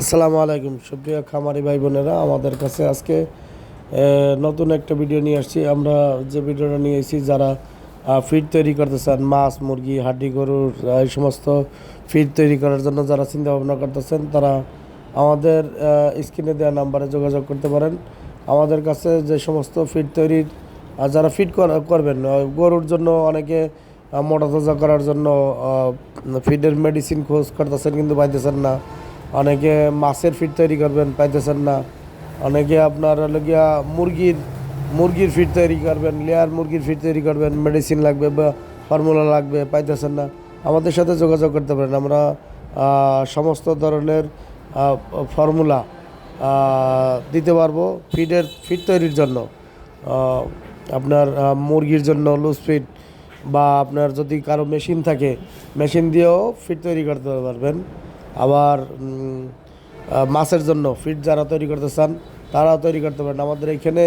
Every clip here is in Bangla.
আসসালামু আলাইকুম। সুপ্রিয় খামারি ভাই বোনেরা, আমাদের কাছে আজকে নতুন একটা ভিডিও নিয়ে আসছি। আমরা যে ভিডিওটা নিয়ে এসেছি, যারা ফিড তৈরি করতে চান, মাছ, মুরগি, হাড্ডি গরুর এই সমস্ত ফিড তৈরি করার জন্য যারা চিন্তা ভাবনা করতেছেন, তারা আমাদের স্ক্রিনে দেওয়া নাম্বারে যোগাযোগ করতে পারেন। আমাদের কাছে যে সমস্ত ফিড তৈরির যারা ফিড করবেন গরুর জন্য অনেকে মোটা তাজা করার জন্য ফিডের মেডিসিন খোঁজ করতেছেন, কিন্তু পাইতেছেন না। অনেকে মাছের ফিড তৈরি করবেন, পাইতেছেন না। অনেকে আপনার হলো গিয়া মুরগির মুরগির ফিড তৈরি করবেন লেয়ার মুরগির ফিড তৈরি করবেন মেডিসিন লাগবে বা ফর্মুলা লাগবে, পাইতেছেন না। আমাদের সাথে যোগাযোগ করতে পারেন। আমরা সমস্ত ধরনের ফর্মুলা দিতে পারব ফিডের ফিড তৈরির জন্য। আপনার মুরগির জন্য লুজ ফিড বা আপনার যদি কারও মেশিন থাকে মেশিন দিয়েও ফিড তৈরি করতে পারবেন। আবার মাছের জন্য ফিড যারা তৈরি করতে চান, তারাও তৈরি করতে পারেন। আমাদের এখানে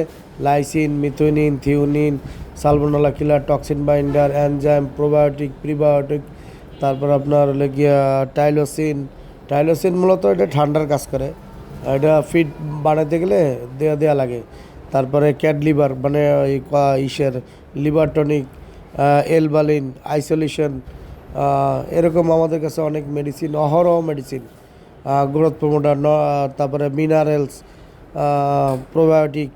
lysine, methionine, threonine, salmonella killer, toxin binder enzyme probiotic, prebiotic, তারপর আপনার হলে গিয়া টাইলোসিন। টাইলোসিন মূলত এটা ঠান্ডার কাজ করে। এটা ফিড বানাতে গেলে দেয়া দেয়া লাগে। তারপরে ক্যাড লিভার মানে ইসের লিভার টনিক এলবালিন, আইসোলেশন এরকম আমাদের কাছে অনেক মেডিসিন অহরহ মেডিসিন গ্রোথ প্রমোটার তারপরে মিনারেলস প্রোবায়োটিক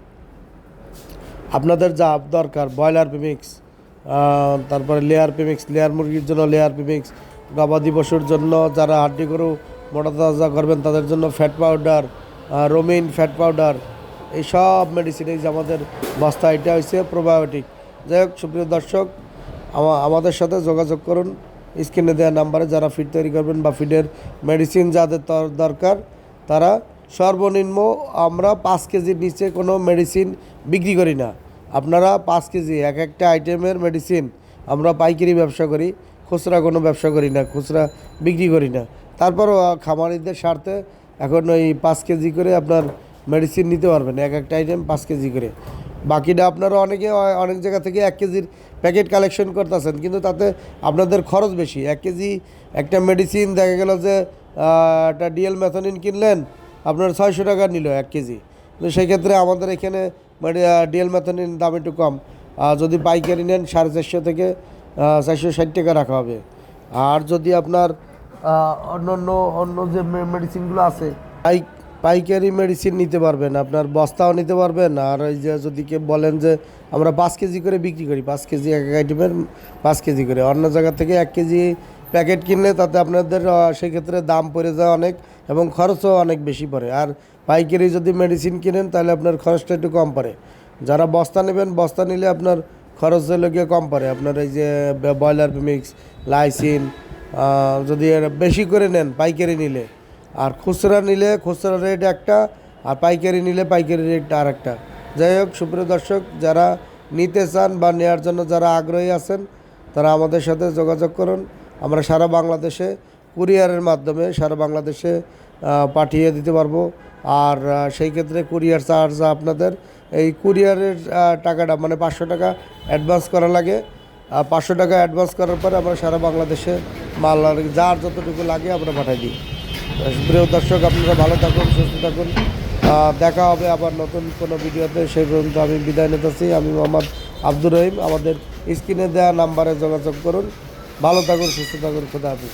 আপনাদের যা দরকার, ব্রয়লার পিমিক্স তারপরে লেয়ার পিমিক্স লেয়ার মুরগির জন্য লেয়ার পিমিক্স গবাদি পশুর জন্য যারা হাড্ডি গরু মোটা তাজা করবেন, তাদের জন্য ফ্যাট পাউডার রোমিন ফ্যাট পাউডার এই সব মেডিসিন এই যে আমাদের বস্তা এটা হচ্ছে প্রোবায়োটিক যাই হোক, সুপ্রিয় দর্শক আমাদের সাথে যোগাযোগ করুন। স্ক্রিনে দেওয়া নাম্বারে যারা ফিড তৈরি করবেন বা ফিডের মেডিসিন যাদের দরকার, তারা সর্বনিম্ন আমরা পাঁচ কেজির নিচে কোনো মেডিসিন বিক্রি করি না। আপনারা পাঁচ কেজি, এক একটা আইটেমের মেডিসিন আমরা পাইকারি ব্যবসা করি, খুচরা কোনো ব্যবসা করি না, খুচরা বিক্রি করি না। তারপরও খামারিদের স্বার্থে এখন ওই পাঁচ কেজি করে আপনার মেডিসিন নিতে পারবেন, এক একটা আইটেম পাঁচ কেজি করে। বাকিটা আপনারা অনেকে, অনেক জায়গা থেকে এক কেজির প্যাকেট কালেকশন করতেছেন, কিন্তু তাতে আপনাদের খরচ বেশি। এক কেজি একটা মেডিসিন দেখা গেল যে একটা ডিএল ম্যাথনিন কিনলেন, আপনার ছয়শো টাকা নিল এক কেজি। তো সেই ক্ষেত্রে আমাদের এখানে ডিএল ম্যাথনিন দাম একটু কম। যদি পাইকারি নেন, সাড়ে চারশো থেকে চারশো ষাট টাকা রাখা হবে। আর যদি আপনার অন্য অন্য অন্য যে মেডিসিনগুলো আছে পাইকারি মেডিসিন নিতে পারবেন, আপনার বস্তাও নিতে পারবেন, আর ওই যে যদি কেউ বলেন যে আমরা পাঁচ কেজি করে বিক্রি করি, পাঁচ কেজি এক এক আইটেমের পাঁচ কেজি করে। অন্য জায়গা থেকে এক কেজি প্যাকেট কিনলে তাতে আপনাদের সেক্ষেত্রে দাম পড়ে যায় অনেক এবং খরচও অনেক বেশি পড়ে। আর পাইকারি যদি মেডিসিন কিনেন, তাহলে আপনার খরচটা একটু কম পড়ে। যারা বস্তা নেবেন, বস্তা নিলে আপনার খরচ গিয়ে কম পড়ে। আপনার এই যে ব্রয়লার মিক্স লাইসিন যদি বেশি করে নেন, পাইকারি নিলে আর খুচরা নিলে খুচরা রেট একটা, আর পাইকারি নিলে পাইকারি রেট আর একটা যাই হোক, সুপ্রিয় দর্শক, যারা নিতে চান বা নেওয়ার জন্য যারা আগ্রহী আছেন, তারা আমাদের সাথে যোগাযোগ করুন। আমরা সারা বাংলাদেশে কুরিয়ারের মাধ্যমে সারা বাংলাদেশে পাঠিয়ে দিতে পারব। আর সেই ক্ষেত্রে কুরিয়ার চার্জ আপনাদের, এই কুরিয়ারের টাকাটা মানে পাঁচশো টাকা অ্যাডভান্স করা লাগে। পাঁচশো টাকা অ্যাডভান্স করার পরে আমরা সারা বাংলাদেশে মাল যার যতটুকু লাগে আমরা পাঠাই দিই। প্রিয় দর্শক, আপনারা ভালো থাকুন, সুস্থ থাকুন। দেখা হবে আবার নতুন কোনো ভিডিওতে। সেই পর্যন্ত আমি বিদায় নিতেছি আমি মোহাম্মদ আব্দুর রহিম। আমাদের স্ক্রিনে দেওয়া নাম্বারে যোগাযোগ করুন। ভালো থাকুন, সুস্থ থাকুন। খুদা হাফিজ।